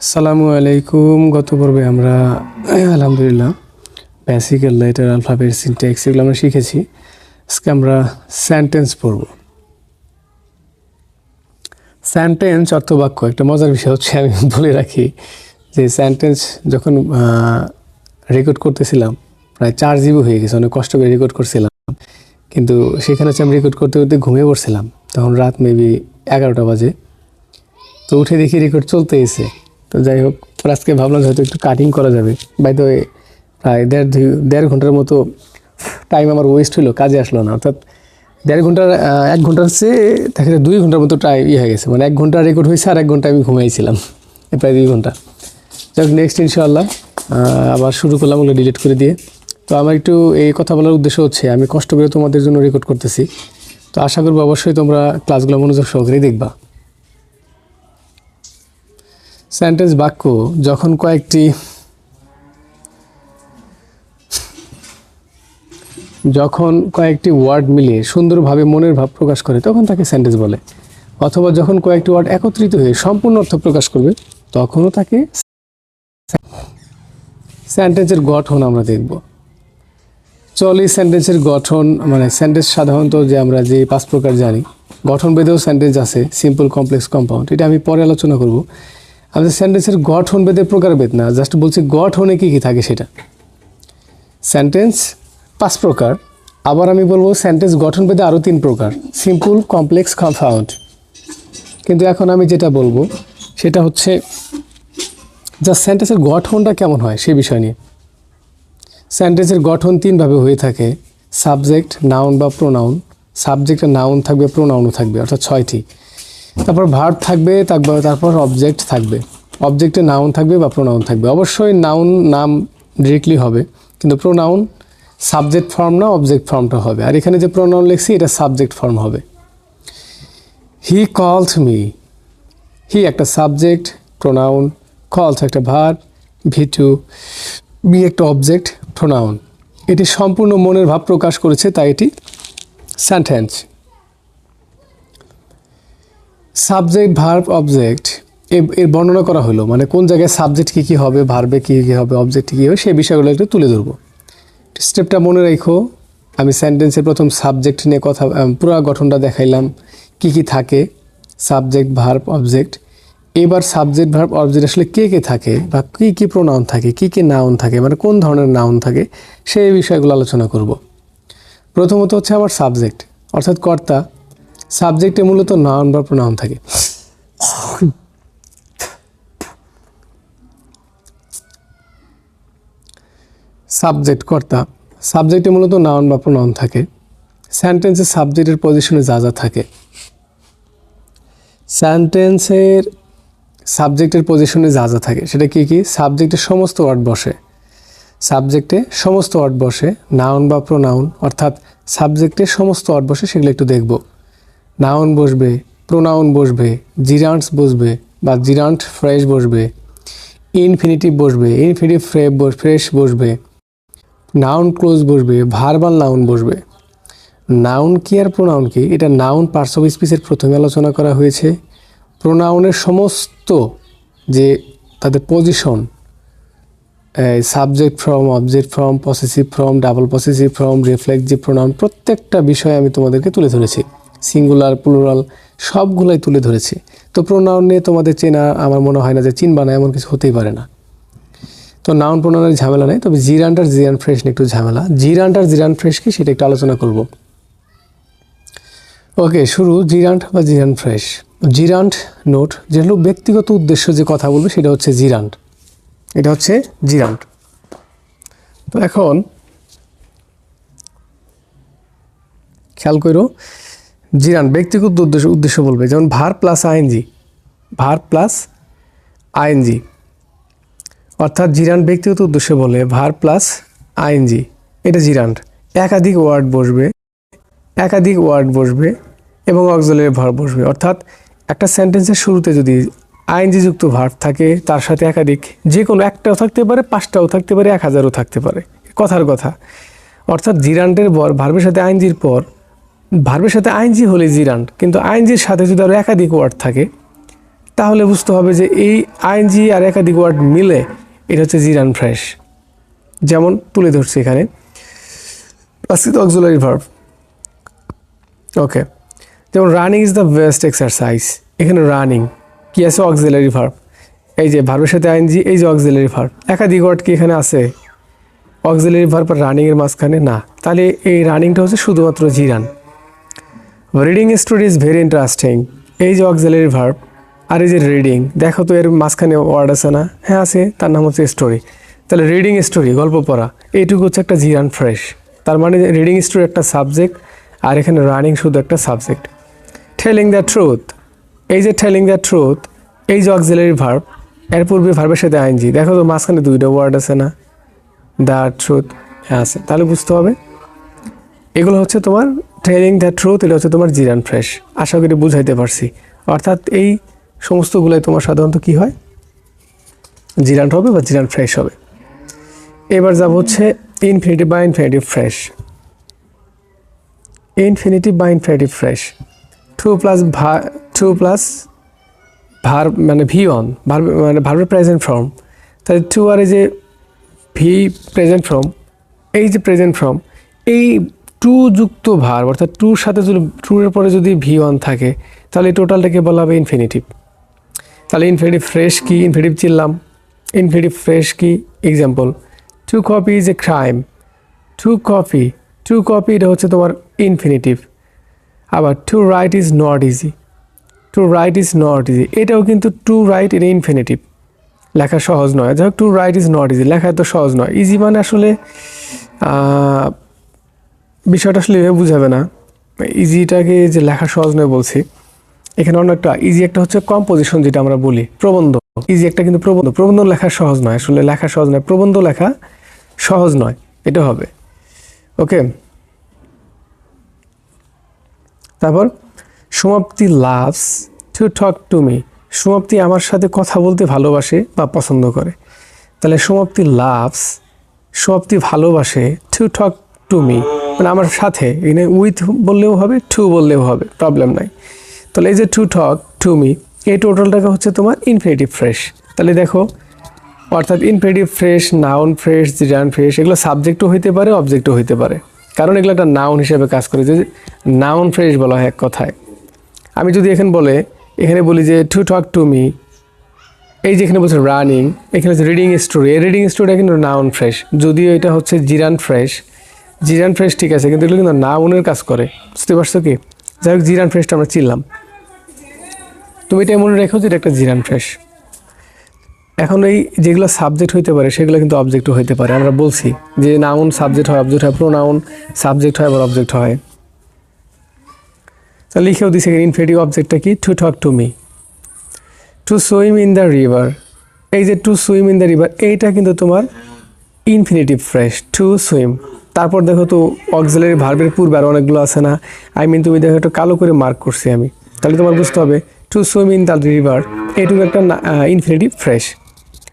আসসালামু আলাইকুম। গত পর্বে আমরা আলহামদুলিল্লাহ বেসিক্যাল লেটার আলফাবেট সিনটেক্স এগুলো আমরা শিখেছি। আজকে আমরা সেন্টেন্স পড়ব। সেন্টেন্স অর্থবাক্য, একটা মজার বিষয় হচ্ছে, আমি বলে রাখি যে সেন্টেন্স যখন রেকর্ড করতেছিলাম, প্রায় চার জিবি হয়ে গেছে, অনেক কষ্ট করে রেকর্ড করছিলাম। কিন্তু সেখানে হচ্ছে আমি রেকর্ড করতে করতে ঘুমিয়ে পড়ছিলাম। তখন রাত মেবি এগারোটা বাজে। তো উঠে দেখি রেকর্ড চলতে এসে তো যাই হোক আজকে ভাবলাম হয়তো একটু কাটিং করা যাবে। বাই তো প্রায় দেড় দেড় ঘণ্টার মতো টাইম আমার ওয়েস্ট হলো, কাজে আসলো না। অর্থাৎ দেড় ঘণ্টার এক ঘণ্টার চেয়ে দেখা দুই ঘণ্টার মতো টাইম ইয়ে হয়ে গেছে। মানে এক ঘণ্টা রেকর্ড হয়েছে আর এক ঘণ্টা আমি ঘুমাইছিলাম প্রায় দুই ঘণ্টা। যাই হোক নেক্সট ইনশাআল্লাহ আবার শুরু করলাম ওগুলো ডিলিট করে দিয়ে। তো আমার একটু এই কথা বলার উদ্দেশ্য হচ্ছে, আমি কষ্ট করে তোমাদের জন্য রেকর্ড করতেছি। তো আশা করব অবশ্যই তোমরা ক্লাসগুলো মনোযোগ সহকারে দেখবা। সেন্টেন্স বাক্য যখন কয়েকটি যখন কয়েকটি ওয়ার্ড মিলিয়ে সুন্দরভাবে মনের ভাব প্রকাশ করে, তখন তাকে সেন্টেন্স বলে। অথবা যখন কয়েকটি ওয়ার্ড একত্রিত হয়ে সম্পূর্ণ অর্থ প্রকাশ করবে, তখনও তাকে সেন্টেন্সের গঠন আমরা দেখব। চল সেন্টেন্সের গঠন মানে সেন্টেন্স সাধারণত যে আমরা যে পাঁচ প্রকার জানি গঠন বেদেও সেন্টেন্স আছে, সিম্পল, কমপ্লেক্স, কম্পাউন্ড, এটা আমি পরে আলোচনা করব। আমাদের সেন্টেন্সের গঠন বেদে প্রকারভেদ না জাস্ট বলছি গঠনে কী কী থাকে সেটা। সেন্টেন্স পাঁচ প্রকার। আবার আমি বলব সেন্টেন্স গঠন বেদে আরও তিন প্রকার। সিম্পল কমপ্লেক্স কম্পাউন্ড কিন্তু এখন আমি যেটা বলব, সেটা হচ্ছে যা সেন্টেন্সের গঠনটা কেমন হয় সে বিষয় নিয়ে। সেন্টেন্সের গঠন তিনভাবে হয়ে থাকে। সাবজেক্ট নাউন বা প্রোনাউন সাবজেক্টে নাউন থাকবে প্রোনাউনও থাকবে, অর্থাৎ ছয়টি। তারপর ভার্ব থাকবে, তারপর তারপর অবজেক্ট থাকবে। অবজেক্টে নাউন থাকবে বা প্রোনাউন থাকবে। অবশ্যই নাউন নাম ডিরেক্টলি হবে, কিন্তু প্রোনাউন সাবজেক্ট ফর্ম না অবজেক্ট ফর্মটা হবে। আর এখানে যে প্রোনাউন লিখছি, এটা সাবজেক্ট ফর্ম হবে। হি কলড মি হি একটা সাবজেক্ট প্রোনাউন কলস একটা ভার ভি টু মি একটা অবজেক্ট প্রোনাউন এটি সম্পূর্ণ মনের ভাব প্রকাশ করেছে, তাই এটি সেন্টেন্স সাবজেক্ট ভার্ব অবজেক্ট এর বর্ণনা করা হলো মানে কোন জায়গায় সাবজেক্ট কী কী হবে ভার্বে কী কী হবে অবজেক্ট কী হবে, সেই বিষয়গুলো একটু তুলে ধরবো। স্টেপটা মনে রেখো, আমি সেন্টেন্সের প্রথম সাবজেক্ট নিয়ে কথা পুরো গঠনটা দেখাইলাম, কি কি থাকে সাবজেক্ট ভার্ব অবজেক্ট এবার সাবজেক্ট ভার্ব অবজেক্ট আসলে কে কে থাকে, বা কী কী প্রোনাউন থাকে, কী কী নাউন থাকে মানে কোন ধরনের নাউন থাকে, সেই বিষয়গুলো আলোচনা করব। প্রথমত হচ্ছে আমার সাবজেক্ট অর্থাৎ কর্তা। সাবজেক্টে মূলত নাউন বা প্রোনাউন থাকে। সাবজেক্ট কর্তা সাবজেক্টে মূলত নাউন বা প্রোনাউন থাকে। সেন্টেন্সের সাবজেক্টের পজিশনে যা যা থাকে। সেন্টেন্সের সাবজেক্টের পজিশনে যা যা থাকে, সেটা কি কি? সাবজেক্টে সমস্ত ওয়ার্ড বসে। সাবজেক্টে সমস্ত ওয়ার্ড বসে নাউন বা প্রোনাউন অর্থাৎ সাবজেক্টে সমস্ত ওয়ার্ড বসে, সেগুলো একটু দেখব। নাউন বসবে, প্রোনাউন বসবে, জিরান্টস বসবে বা জিরান্ট ফ্রেশ বসবে, ইনফিনিটিভ বসবে, ইনফিনিটিভ ফ্রে, ফ্রেশ বসবে, নাউন ক্লোজ বসবে, ভার্বাল নাউন বসবে। নাউন কি আর প্রোনাউন কি? এটা নাউন পার্টস অফ স্পিচের প্রথমে আলোচনা করা হয়েছে। প্রোনাউনের সমস্ত যে তাদের position subject form, object form, possessive form, double possessive form reflexive pronoun, প্রত্যেকটা বিষয় আমি তোমাদেরকে তুলে ধরেছি। সিঙ্গুলার প্লুরাল সবগুলাই তুলে ধরেছে। তো প্রোনাউন নিয়ে তোমাদের চেনা, আমার মনে হয় না যে চিনবা না, এমন কিছু হতেই পারে না। তো নাউন প্রোনাউনের ঝামেলা নেই, তবে জিরান্ট আর জিরান ফ্রেশ নিয়ে একটু ঝামেলা। জিরান্ট আর জিরান ফ্রেশ কি, সেটা একটু আলোচনা করব। ওকে, শুরু জিরান্ট বা জিরান ফ্রেশ। জিরান্ট নোট, যে হলো ব্যক্তিগত উদ্দেশ্য যে কথা বলবে, সেটা হচ্ছে জিরান্ট এটা হচ্ছে জিরান্ট তো এখন, খেয়াল করো জিরান, ব্যক্তিগত উদ্দেশ্য উদ্দেশ্য বলবে, যেমন verb plus ING. Verb plus ING. অর্থাৎ জিরান ব্যক্তিগত উদ্দেশ্যে বলে, ভার প্লাস আইএনজি। এটা জিরান। একাধিক ওয়ার্ড বসবে, একাধিক ওয়ার্ড বসবে এবং অক্সিলারি ভার্ব বসবে। অর্থাৎ একটা সেন্টেন্সের শুরুতে যদি আইএনজি যুক্ত ভার্ব থাকে, তার সাথে একাধিক যে কোনো একটাও থাকতে পারে, পাঁচটাও থাকতে পারে, এক হাজারও থাকতে পারে। কথার কথা। অর্থাৎ জিরান্টের পর ভার্বের সাথে আইনজির পর ভার্বের সাথে আইনজি হলে জিরান্ট কিন্তু আইনজির সাথে যদি আরও একাধিক ওয়ার্ড থাকে, তাহলে বুঝতে হবে যে এই আইএনজি আর একাধিক ওয়ার্ড মিলে এটা হচ্ছে জিরান ফ্রেশ। যেমন তুলে ধরছি এখানে। অক্সুলারি ভার্ব ওকে যেমন running is the best exercise এখানে রানিং কি আছে অক্সিলারি ভার্ব এই যে ভার্বের সাথে আইনজি, এই যে অক্সিলারি ভার্ব একাধিক ওয়ার্ড কি এখানে আছে? অক্সিলারি ভার্ব আর রানিংয়ের মাঝখানে না। তাহলে এই রানিংটা হচ্ছে শুধুমাত্র gerund. Reading story is very interesting এই যে অক্সিলারি ভার্ব আর এই যে রিডিং দেখো তো এর মাঝখানে ওয়ার্ড আছে না? হ্যাঁ আছে, তার নাম হচ্ছে স্টোরি তাহলে রিডিং স্টোরি গল্প পড়া, এইটুকু হচ্ছে একটা জিরান ফ্রেশ তার মানে রিডিং স্টোরি একটা সাবজেক্ট আর এখানে রানিং শুধু একটা সাবজেক্ট টেলিং দ্য ট্রুথ এই যে টেলিং দ্য ট্রুথ এই যে অক্সিলারি ভার্ব এর পূর্বে ভার্বের সাথে আইনজি দেখো তো মাঝখানে দুইটা ওয়ার্ড আছে না? দ্য ট্রুথ হ্যাঁ আছে। তাহলে বুঝতে হবে। এগুলো হচ্ছে তোমার টেলিং দ্য ট্রুথ এটা হচ্ছে তোমার জিরান ফ্রেশ। আশা করি বুঝাইতে পারছি। অর্থাৎ এই সমস্তগুলোই তোমার সাধারণত কি হয়? জিরান হবে বা জিরান ফ্রেশ হবে। এবার যাব হচ্ছে ইনফিনিটিভ বা ইনফিনিটিভ ফ্রেশ ইনফিনিটিভ বা ইনফিনিটিভ ফ্রেশ টু প্লাস ভা টু প্লাস ভার মানে ভি অন ভার মানে ভার্বের প্রেজেন্ট ফর্ম তাহলে টু আর এই যে ভি প্রেজেন্ট ফর্ম এই যে প্রেজেন্ট ফর্ম এই টু যুক্ত ভার, অর্থাৎ টুর সাথে যদি টুর পরে যদি ভি ওয়ান থাকে, তাহলে টোটালটাকে বলা হবে ইনফিনিটিভ তাহলে ইনফিনিটিভ ফ্রেশ কি ইনফিনিটিভ চিনলাম। ইনফিনিটিভ ফ্রেশ কি example to copy is a crime to copy to copy এটা হচ্ছে তোমার ইনফিনিটিভ আবার to write is not easy to write is not easy এটাও কিন্তু টু রাইট এটা ইনফিনিটিভ লেখা সহজ নয়। যাই হোক to write is not easy লেখা এত সহজ নয়। ইজি মানে আসলে বিষয়টা আসলে এভাবে বুঝাবে না। ইজিটাকে যে লেখা সহজ নয় বলছি। এখানে অন্য একটা ইজি একটা হচ্ছে কম্পোজিশন যেটা আমরা বলি, প্রবন্ধ। ইজি একটা কিন্তু প্রবন্ধ। প্রবন্ধ লেখা সহজ নয়, আসলে লেখা সহজ নয়। প্রবন্ধ লেখা সহজ নয়, এটা হবে। ওকে তারপর, Samapti loves to talk to me Samapti আমার সাথে কথা বলতে ভালোবাসে বা পছন্দ করে। তাহলে সমাপ্তি লাভস সমাপ্তি ভালোবাসে টু টক টু মি মানে আমার সাথে, এখানে উইথ বললেও হবে টু বললেও হবে প্রবলেম নাই। তাহলে এই যে টু টক টু মি এই টোটালটাকে হচ্ছে তোমার ইনফিনিটিভ ফ্রেশ তাহলে দেখো, অর্থাৎ infinitive phrase noun phrase gerund phrase এগুলো সাবজেক্টও হইতে পারে অবজেক্টও হইতে পারে। কারণ এগুলো একটা নাউন হিসেবে কাজ করে, যে নাউন ফ্রেশ বলা হয় এক কথায়। আমি যদি এখানে বলে, এখানে বলি যে টু টক টু মি এই যে এখানে বলছে রানিং এখানে হচ্ছে রিডিং স্টোরি এই রিডিং স্টোরিটা কিন্তু নাউন ফ্রেশ যদিও এটা হচ্ছে জিরান ফ্রেশ জিরান ফ্রেশ ঠিক আছে, কিন্তু এগুলো কিন্তু নাউনের কাজ করে। বুঝতে পারছ কি? যাই হোক, জিরান ফ্রেশটা আমরা চিনলাম। তুমি এটা মনে রেখো যে এটা একটা জিরান ফ্রেশ। এখন এই যেগুলো সাবজেক্ট হইতে পারে, সেগুলো কিন্তু অবজেক্টও হইতে পারে। আমরা বলছি যে নাউন সাবজেক্ট হয় অবজেক্ট হয় প্রো প্রোনাউন সাবজেক্ট হয়, আবার অবজেক্ট হয়। তা লিখেও দিছে ইনফিনিটিভ অবজেক্টটা কি? To talk to me to swim in the river এই যে to swim in the river এইটা কিন্তু তোমার ইনফিনিটিভ ফ্রেশ টু সুইম তারপর দেখো তো অক্সিলারি ভার্বের পূর্বে আর অনেকগুলো আছে না? আই মিন তুমি দেখো একটু কালো করে মার্ক করছি আমি। তাহলে তোমার বুঝতে হবে to swim in the river এইটুকু একটা ইনফিনিটিভ ফ্রেশ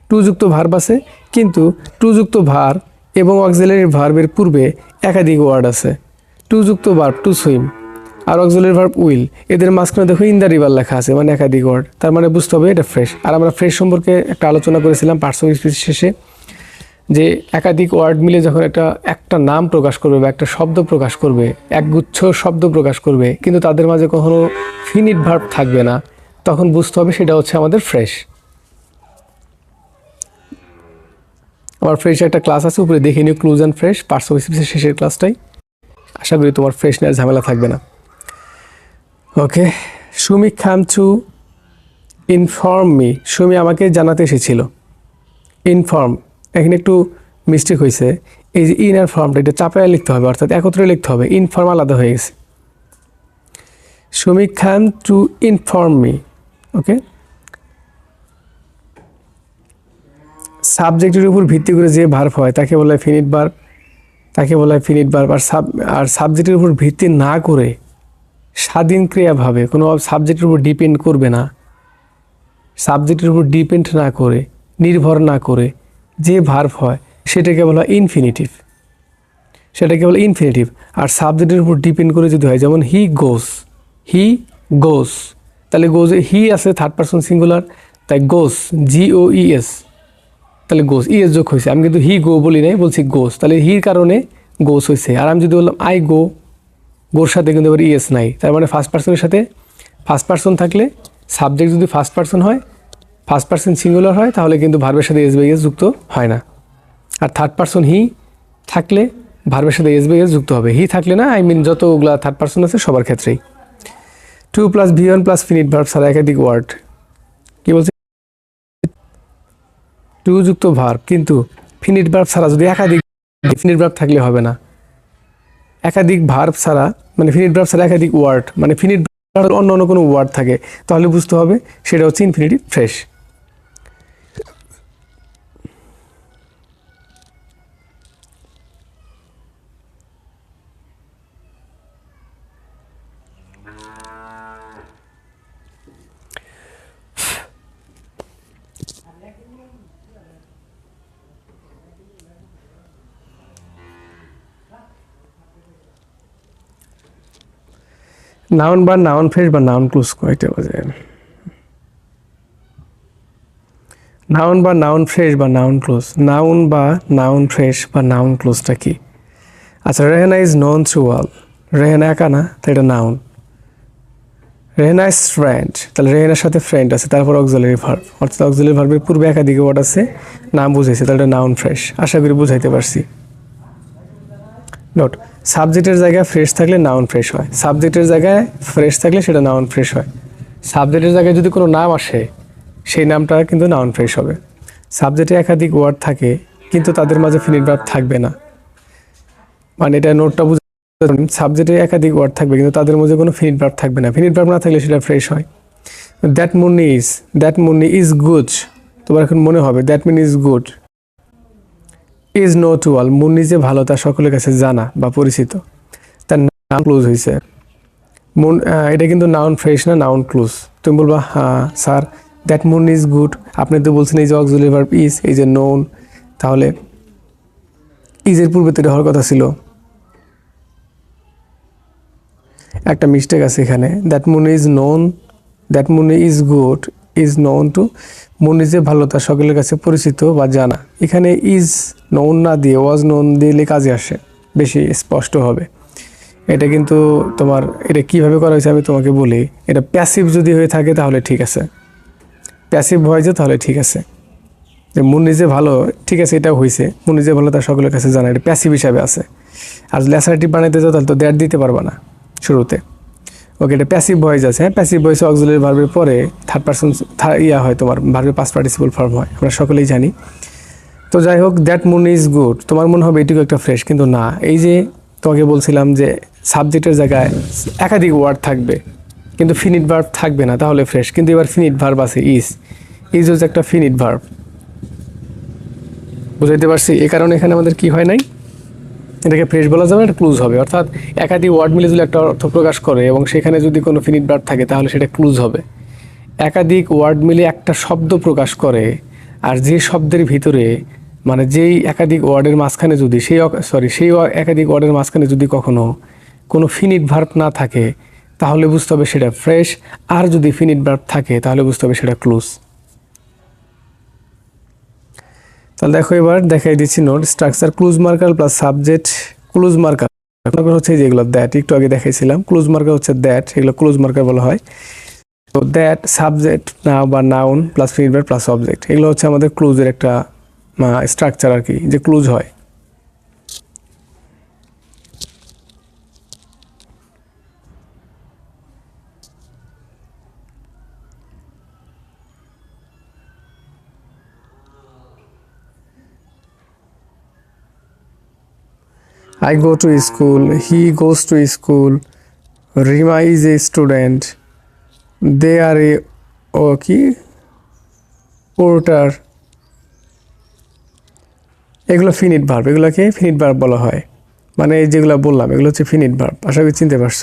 টু যুক্ত ভার্ব আছে, কিন্তু টু যুক্ত ভার এবং অক্সিলারি ভার্বের পূর্বে একাধিক ওয়ার্ড আছে। টু যুক্ত ভার্ব টু সুইম আর অক্সিলারি ভার্ব উইল এদের মাঝখানে দেখো ইন দ্য রিভার লেখা আছে মানে একাধিক ওয়ার্ড তার মানে বুঝতে হবে এটা ফ্রেশ আর আমরা ফ্রেশ সম্পর্কে একটা আলোচনা করেছিলাম স্পিচ শেষে। যে একাধিক ওয়ার্ড মিলে যখন একটা একটা নাম প্রকাশ করবে বা একটা শব্দ প্রকাশ করবে, একগুচ্ছ শব্দ প্রকাশ করবে, কিন্তু তাদের মাঝে কখনো ফিনিট ভার্ব থাকবে না, তখন বুঝতে হবে সেটা হচ্ছে আমাদের ফ্রেশ আমার ফ্রেশ একটা ক্লাস আছে, উপরে দেখে নিও ক্লুজ অ্যান্ড ফ্রেশ পার্সোনাল স্পিচের শেষের ক্লাসটাই আশা করি তোমার ফ্রেশ নেওয়ার ঝামেলা থাকবে না। ওকে সুমি খাম টু ইনফর্ম মি সুমি আমাকে জানাতে এসেছিল। ইনফর্ম এখানে একটু মিস্টেক হয়েছে। এই যে ইন ইনার ফর্মটা এটা চাপায় লিখতে হবে, অর্থাৎ একত্রে লিখতে হবে। ইনফর্ম আলাদা হয়ে গেছে। Sumi Khan to inform me okay সাবজেক্টের উপর ভিত্তি করে যে ভার্ব হয়, তাকে বলা ফিনিট ভার্ব তাকে বলা ফিনিট ভার্ব আর সাব আর সাবজেক্টের উপর ভিত্তি না করে স্বাধীন ক্রিয়াভাবে কোনো সাবজেক্টের উপর ডিপেন্ড করবে না। সাবজেক্টের উপর ডিপেন্ড না করে, নির্ভর না করে যে ভার্ব হয়, সেটাকে বলা হয় ইনফিনিটিভ সেটাকে বলা ইনফিনিটিভ আর সাবজেক্টের উপর ডিপেন্ড করে যদি হয়, যেমন হি গোস হি গোস তাহলে গোজ হি আছে থার্ড পার্সন সিঙ্গুলার তাই গোস জি ও ই এস তাহলে গোস ই এস যোগ হয়েছে। আমি কিন্তু হি গো বলি নাই, বলছি গোস তাহলে হির কারণে গোস হয়েছে। আর আমি যদি বললাম আই গো গোর সাথে কিন্তু এবার ইএস নাই। তার মানে ফার্স্ট পার্সনের সাথে ফার্স্ট পার্সন থাকলে সাবজেক্ট যদি ফার্স্ট পার্সন হয় ফার্স্ট পার্সন সিঙ্গুলার হয়, তাহলে কিন্তু ভার্বের সাথে এস বাই যুক্ত হয় না। আর থার্ড পার্সন হি থাকলে ভার্বের সাথে এস বাই যুক্ত হবে। হি থাকলে না আই মিন যতগুলা থার্ড পার্সন আছে সবার ক্ষেত্রেই। To plus V one plus finite verb ছাড়া একাধিক ওয়ার্ড কি বলছে? টু যুক্ত ভার্ব কিন্তু ফিনিট ভার্ব ছাড়া যদি একাধিক ফিনিট ভার্ব থাকলে হবে না। একাধিক ভার্ব ছাড়া মানে ফিনিট ভার্ব ছাড়া একাধিক ওয়ার্ড মানে ফিনিট অন্য অন্য কোনো ওয়ার্ড থাকে, তাহলে বুঝতে হবে সেটা হচ্ছে ইনফিনিটিভ ফ্রেশ নাউন বা নাউন ফ্রেশ বা নাউন ক্লোজ কয়টা বাজে? নাউন বা নাউন ফ্রেশ বা নাউন ক্লোজ। নাউন বা নাউন ফ্রেশ বা নাউন ক্লোজটা কি? আচ্ছা Rehena is known to all Rehena একা না তো এটা নাউন। রেহেনা ইজ ফ্রেন্ড তাহলে রেহেনার সাথে ফ্রেন্ড আছে, তারপর অক্সিলারি ভার্ব অর্থাৎ অক্সিলারি ভার্বের পূর্বে একাধিক ওয়ার্ড আছে, নাম বুঝাইছে, তাহলে এটা নাউন ফ্রেশ। আশা করি বুঝাইতে পারছি। নোট সাবজেক্টের জায়গায় ফ্রেশ থাকলে নাউন ফ্রেশ হয়। সাবজেক্টের জায়গায় ফ্রেশ থাকলে সেটা নাউন ফ্রেশ হয়। সাবজেক্টের জায়গায় যদি কোনো নাম আসে, সেই নামটা কিন্তু নাউন ফ্রেশ হবে। সাবজেক্টে একাধিক ওয়ার্ড থাকে, কিন্তু তাদের মাঝে ফিনিট ভার্ব থাকবে না। মানে এটা নোটটা বুঝে সাবজেক্টে একাধিক ওয়ার্ড থাকবে, কিন্তু তাদের মধ্যে কোনো ফিনিট ভার্ব থাকবে না। ফিনিট ভার্ব না থাকলে সেটা ফ্রেশ হয়। That Munni is that Munni is good তোমার এখন মনে হবে that Munni is good is known to all Munni যে ভালো তা সকলের কাছে জানা বা পরিচিত। তার নাম ক্লোজ হয়েছে মুন এটা কিন্তু নাউন ফ্রেশ না নাউন ক্লোজ তুমি বলবা হ্যাঁ sir that Munni is good আপনি তো বলছেন এই যে অক্সিলারি ভার্ব ইজ এই যে নোন তাহলে ইজের পূর্বে তো হওয়ার কথা ছিল। একটা মিস্টেক আছে এখানে। That Munni is known that Munni is good is known to Munni ইজে ভালো, তা সকলের কাছে পরিচিত বা জানা। এখানে ইজ নোন না দিয়ে, ওয়াজ নোন দিলে কাজে আসে, বেশি স্পষ্ট হবে। এটা কিন্তু তোমার, এটা কীভাবে করা হয়েছে আমি তোমাকে বলি, এটা প্যাসিভ যদি হয়ে থাকে তাহলে ঠিক আছে। প্যাসিভ হয় যে তাহলে ঠিক আছে। যে মুন নিজে ভালো, ঠিক আছে এটা হয়েছে। মুন নিজে ভালো তার সকলের কাছে জানা, এটা প্যাসিভ হিসাবে আছে। আর ল্যাসারেটিভ বানাইতে যাও তাহলে তো দ্যাট দিতে পারবা না, শুরুতে। ওকে এটা প্যাসিভ ভয়েস আছে হ্যাঁ? প্যাসিভ ভয়েস অক্সিলারি ভার্বের পরে থার্ড পার্সন ইয়া হয় তোমার ভার্বের পাস পার্টিসিপল ফর্ম হয়, আমরা সকলেই জানি। তো যাই হোক দ্যাট মুন ইজ গুড তোমার মনে হবে এটুকু একটা ফ্রেশ কিন্তু না। এই যে তোমাকে বলছিলাম যে সাবজেক্টের জায়গায় একাধিক ওয়ার্ড থাকবে, কিন্তু ফিনিট ভার্ব থাকবে না, তাহলে ফ্রেশ কিন্তু এবার ফিনিট ভার্ব আছে ইজ ইজ হচ্ছে একটা ফিনিট ভার্ব বুঝাইতে পারছি? এই কারণে এখানে আমাদের কি হয় নাই? এটাকে ফ্রেশ বলা যাবে এটা ক্লুজ হবে। অর্থাৎ একাধিক ওয়ার্ড মিলে যদি একটা অর্থ প্রকাশ করে এবং সেখানে যদি কোনো ফিনিট ভার্ব থাকে, তাহলে সেটা ক্লুজ হবে। একাধিক ওয়ার্ড মিলে একটা শব্দ প্রকাশ করে, আর যে শব্দের ভিতরে মানে যেই একাধিক ওয়ার্ডের মাঝখানে যদি, সেই সরি সেই একাধিক ওয়ার্ডের মাঝখানে যদি কখনো কোনো ফিনিট ভার্ব না থাকে, তাহলে বুঝতে হবে সেটা ফ্রেশ আর যদি ফিনিট ভার্ব থাকে, তাহলে বুঝতে হবে সেটা ক্লুজ তাহলে দেখো এবার দেখাই দিচ্ছি note structure clause marker plus subject clause marker হচ্ছে যেগুলো দ্যাট একটু আগে দেখাইছিলাম। ক্লুজ মার্কার হচ্ছে দ্যাট এগুলো ক্লুজ মার্কার বলা হয়। তো দ্যাট সাবজেক্ট না বা noun plus feedback plus object এগুলো হচ্ছে আমাদের ক্লুজের একটা স্ট্রাকচার আর কি, যে ক্লুজ হয়। I go to school, he goes to school, Rima is a student, they are a ও কি পোর্টার এগুলো ফিনিট ভার্ব এগুলোকে ফিনিট ভার্ব বলা হয়। মানে যেগুলো বললাম এগুলো হচ্ছে ফিনিট ভার্ব আশা করি চিনতে পারছ।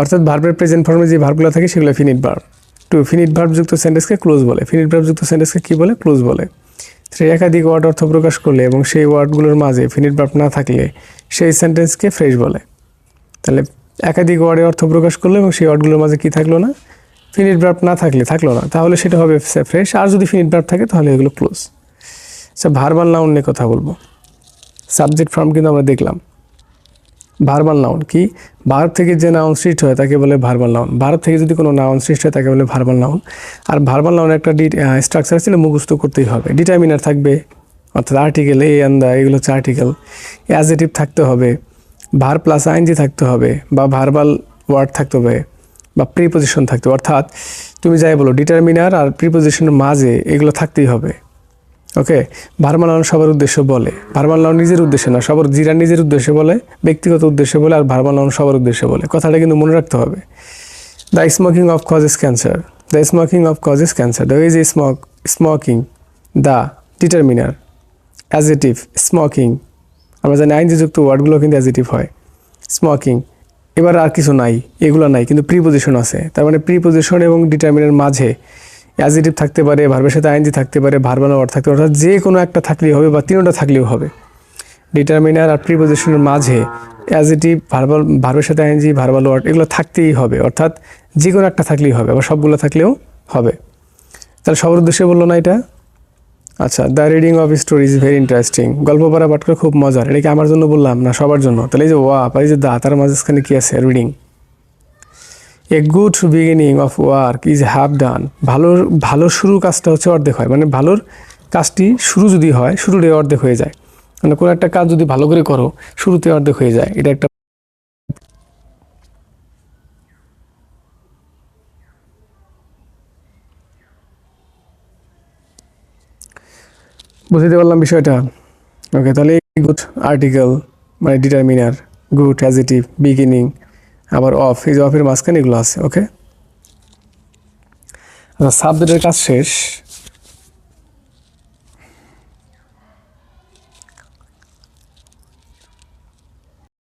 অর্থাৎ ভার্বের প্রেজেন্ট ফর্মে যে ভার্বগুলো থাকে সেগুলো finite verb to finite verb যুক্ত সেন্টেন্সকে ক্লোজ বলে। ফিনিট ভার্ব যুক্ত সেন্টেন্সকে কী বলে? ক্লোজ বলে। থ্রি একাধিক ওয়ার্ড অর্থ প্রকাশ করলে এবং সেই ওয়ার্ডগুলোর মাঝে ফিনিট ভার্ব না থাকলে সেই সেন্টেন্সকে ফ্রেশ বলে। তাহলে একাধিক ওয়ার্ডে অর্থ প্রকাশ করলে এবং সেই ওয়ার্ডগুলোর মাঝে কি থাকল না? ফিনিট ভার্ব না থাকলে থাকল না। তাহলে সেটা হবে ফ্রেশ। আর যদি ফিনিট ভার্ব থাকে, তাহলে এগুলো ক্লোজ। আচ্ছা ভার্বাল নাউন নিয়ে কথা বলব। সাবজেক্ট ফর্ম কিন্তু আমরা দেখলাম। ভার্বাল নাউন কি? ভারত থেকে যে নাউন সৃষ্টি হয় তাকে বলে ভার্বাল নাউন ভারত থেকে যদি কোনো নাউন সৃষ্টি হয় তাকে বলে ভার্বাল নাউন আর ভার্বাল নাউন একটা ডি স্ট্রাকচার ছিল মুখস্থ করতেই হবে। ডিটারমিনার থাকবে, অর্থাৎ আর্টিকেল এ অ্যান্ড আন্দা এগুলো হচ্ছে আর্টিকেল অ্যাজেটিভ থাকতে হবে ভার প্লাস আইনজি থাকতে হবে, বা ভার্বাল ওয়ার্ড থাকতে হবে, বা প্রিপোজিশন থাকতে হবে। অর্থাৎ তুমি যাই বলো ডিটারমিনার আর প্রিপোজিশনের মাঝে এগুলো থাকতেই হবে। ওকে নাউন সবার উদ্দেশ্য বলে। নাউন নিজের উদ্দেশ্যে না, সবার জিরা নিজের উদ্দেশ্যে বলে, ব্যক্তিগত উদ্দেশ্যে বলে আর নাউন সবার উদ্দেশ্যে বলে। কথাটা কিন্তু মনে রাখতে হবে। The smoking of causes cancer the smoking of causes cancer the is smoke smoking the determiner adjective smoking আমরা জানি আইনযুক্ত ওয়ার্ডগুলো কিন্তু অ্যাজেটিভ হয়। স্মোকিং এবার আর কিছু নাই, এগুলো নাই, কিন্তু প্রিপোজিশন আছে। তার মানে প্রিপোজিশন এবং ডিটারমিনার মাঝে অ্যাজিটিভ থাকতে পারে ভার্বের সাথে আইনজি থাকতে পারে ভার্বাল ওয়ার্ড থাকতে পারে, অর্থাৎ যে কোনো একটা থাকলেই হবে বা তিনটা থাকলেও হবে। ডিটারমিনার আর প্রিপোজিশনের মাঝে অ্যাজিটিভ ভার্বাল ভার্বের সাথে আইনজি ভার্বাল ওয়ার্ড এগুলো থাকতেই হবে, অর্থাৎ যে কোনো একটা থাকলেই হবে আবার সবগুলো থাকলেও হবে। তাহলে সবার উদ্দেশ্যে বলল না এটা? আচ্ছা the reading of story is very interesting গল্প পড়া পাঠ করে খুব মজার। এটা কি আমার জন্য বললাম না সবার জন্য? তাহলে এই যে ওয়া এই যে দা তার মাঝখানে কি আছে? Reading a good beginning of work is have done ভালোর, ভালো শুরু কাজটা হচ্ছে অর্ধেক হয়। মানে ভালোর কাজটি শুরু যদি হয়, শুরুতে অর্ধেক হয়ে যায়। মানে কোনো একটা কাজ যদি ভালো করে করো, শুরুতে অর্ধেক হয়ে যায়। এটা একটা বুঝতে পারলাম বিষয়টা? ওকে তাহলে গুড আর্টিকেল মানে ডিটারমিনার গুড অ্যাজিটিভ বিগিনিং আবার অফ এই যে অফের মাঝখানে এগুলো আছে ওকে আচ্ছা সাবজেক্টের কাজ শেষ।